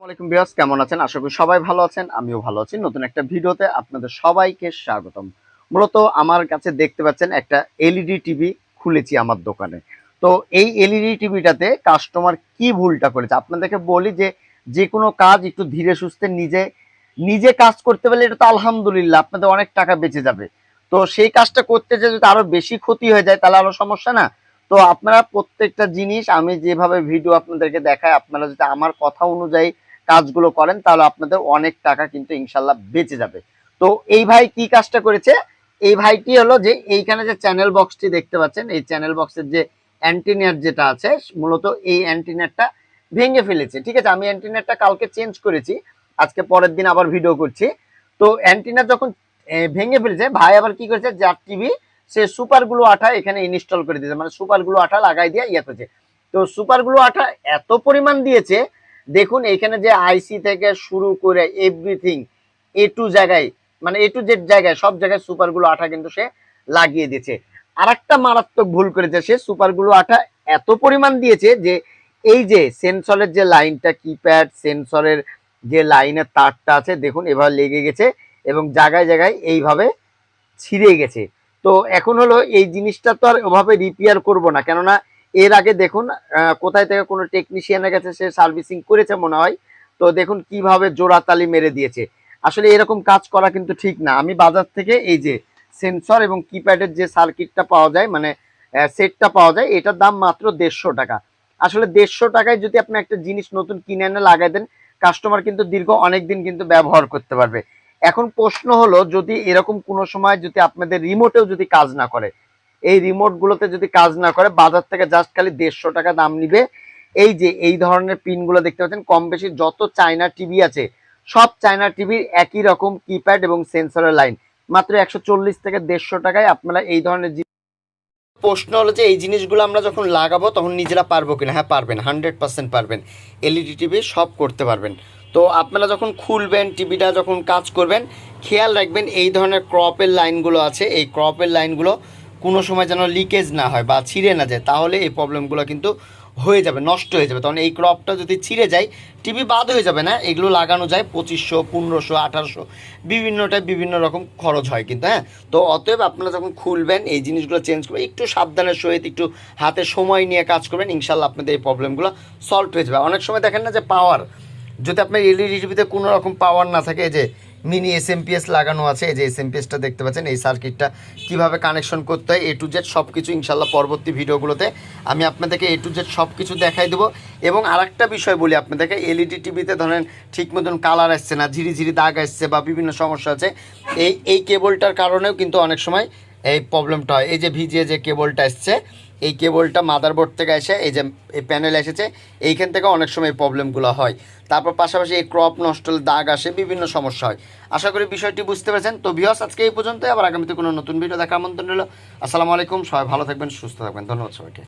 আসসালামাইকুম বিয়াস কেমন আছেন? আশা করি সবাই ভালো আছেন, আমিও ভালো আছি। নতুন একটা ভিডিওতে আপনাদের সবাইকে স্বাগতম। মূলত আমার কাছে দেখতে পাচ্ছেন একটা এলইডি টিভি খুলেছি আমার দোকানে। তো এই এলইডি টিভিটাতে কাস্টমার কি ভুলটা করেছে? আপনাদেরকে বলি যে যে কোনো কাজ একটু ধীরে সুস্থে নিজে নিজে কাজ করতে পারলে এটা তো আলহামদুলিল্লাহ, আপনাদের অনেক টাকা বেঁচে যাবে। তো সেই কাজটা করতে যে যদি আরও বেশি ক্ষতি হয়ে যায়, তাহলে আরও সমস্যা না? তো আপনারা প্রত্যেকটা জিনিস আমি যেভাবে ভিডিও আপনাদেরকে দেখাই, আপনারা যদি আমার কথা অনুযায়ী কাজগুলো করেন, তাহলে আপনাদের অনেক টাকা কিন্তু ইনশাল্লাহ বেঁচে যাবে। তো এই ভাই কি কাজটা করেছে? এই ভাইটি হলো যে এইখানে যে চ্যানেল বক্সটি দেখতে পাচ্ছেন, এই চ্যানেল বক্সের যে অ্যান্টিনিয়ার যেটা আছে, মূলত এই অ্যান্টিনিয়ারটা ভেঙে ফেলেছে। ঠিক আছে, আমি অ্যান্টিনিয়ারটা কালকে চেঞ্জ করেছি, আজকে পরের দিন আবার ভিডিও করছি। তো অ্যান্টিনার যখন ভেঙে ফেলেছে, ভাই আবার কি করেছে, যার টিভি সে সুপার গ্লু আঠা এখানে ইনস্টল করে দিয়েছে মানে সুপার গ্লু আঠা লাগাই দিয়ে ইয়ে করেছে। তো সুপার গ্লু আঠা এত পরিমাণ দিয়েছে দেখুন, এখানে যে আইসি থেকে শুরু করে এভরিথিং এ টু জায়গায় মানে এ টু জেড জায়গায়, সব জায়গায় সুপার গ্লু আঠা কিন্তু সে লাগিয়ে দিয়েছে। আর একটা মারাত্মক ভুল করেছে সে সুপার গ্লু আঠা এত পরিমাণ দিয়েছে যে, এই যে সেন্সরের যে লাইনটা কিপ্যাড সেন্সরের যে লাইনের তারটা আছে, দেখুন, এভাবে লেগে গেছে এবং জায়গায় জায়গায় এইভাবে ছিঁড়ে গেছে। তো এখন হলো এই জিনিসটা তো আর ওভাবে রিপেয়ার করব না, কেননা এর আগে দেখুন কোথায় থেকে কোনো টেকনিশিয়ানের কাছে সে সার্ভিসিং করেছে মনে হয়, তো দেখুন কীভাবে জোড়াতালি মেরে দিয়েছে। আসলে এরকম কাজ করা কিন্তু ঠিক না। আমি বাজার থেকে এই যে সেন্সর এবং কিপ্যাডের যে সার্কিটটা পাওয়া যায় মানে সেটটা পাওয়া যায়, এটার দাম মাত্র দেড়শো টাকা। আসলে দেড়শো টাকায় যদি আপনি একটা জিনিস নতুন কিনে এনে লাগাই দেন কাস্টমার কিন্তু দীর্ঘ অনেক দিন কিন্তু ব্যবহার করতে পারবে। এখন প্রশ্ন হলো, যদি এরকম কোনো সময় যদি আপনাদের রিমোটেও যদি কাজ না করে এই রিমোট গুলোতে যদি কাজ না করে, বাজার থেকে জাস্ট খালি দেড়শো টাকা দাম নিবে। এই যে, এই ধরনের পিনগুলো দেখতে পাচ্ছেন, কম বেশি যত চায়না টিভি আছে, সব চায়না টিভির একই রকম কিপ্যাড এবং সেন্সরের লাইন মাত্র একশো চল্লিশ থেকে দেড়শো টাকায় আপনারা এই ধরনের প্রশ্ন হলো যে, এই জিনিসগুলো আমরা যখন লাগাবো, তখন নিজেরা পারব কিনা? হ্যাঁ পারবেন হান্ড্রেড পার্সেন্ট পারবেন। এলইডি টিভি সব করতে পারবেন। তো আপনারা যখন খুলবেন টিভিটা যখন কাজ করবেন, খেয়াল রাখবেন, এই ধরনের ক্রপের লাইনগুলো আছে, এই ক্রপের লাইনগুলো কোনো সময় যেন লিকেজ না হয় বা ছিঁড়ে না যায়, তাহলে এই প্রবলেমগুলো কিন্তু হয়ে যাবে, নষ্ট হয়ে যাবে। তখন এই ক্রপটা যদি ছিঁড়ে যায় টিভি বাদ হয়ে যাবে না, এগুলো লাগানো যায় পঁচিশশো, পনেরোশো, আঠারোশো বিভিন্নটায় বিভিন্ন রকম খরচ হয় কিন্তু হ্যাঁ? তো অতএব আপনারা যখন খুলবেন, এই জিনিসগুলো চেঞ্জ করবেন, একটু সাবধানের সহিত, একটু হাতে সময় নিয়ে কাজ করবেন, ইনশাল্লাহ আপনাদের এই প্রবলেমগুলো সলভ হয়ে যাবে। অনেক সময় দেখেন না যে পাওয়ার যদি আপনার এলইডি টিভিতে কোনো রকম পাওয়ার না থাকে যে মিনি এসএমপিএস লাগানো আছে, এই যে এসএমপিএসটা দেখতে পাচ্ছেন, এই সার্কিটটা কীভাবে কানেকশন করতে হয় এ টু জেড সব কিছু ইনশাল্লাহ পরবর্তী ভিডিওগুলোতে আমি আপনাদেরকে এ টু জেড সব কিছু দেখাই দেবো। এবং আরেকটা বিষয় বলি আপনাদেরকে এলইডি টিভিতে ধরেন ঠিক মতন কালার আসছে না ঝিরি ঝিরি দাগ আসছে বা বিভিন্ন সমস্যা আছে, এই এই কেবলটার কারণেও কিন্তু অনেক সময় এই প্রবলেমটা হয়। এই যে ভিজিয়ে যে কেবলটা এসছে, এই কেবলটা মাদারবোর্ড থেকে এসে এই যে এই প্যানেল এসেছে, এইখান থেকে অনেক সময় প্রবলেমগুলো হয়। তারপর পাশাপাশি এই ক্রপ নষ্ট, দাগ আসে, বিভিন্ন সমস্যা হয়। আশা করি বিষয়টি বুঝতে পেরেছেন। তো ভিওস আজকে এই পর্যন্ত আবার আগামীতে কোনো নতুন ভিডিও দেখার আমন্ত্রণ রইল। আসসালামু আলাইকুম। সবাই ভালো থাকবেন, সুস্থ থাকবেন। ধন্যবাদ সবাইকে।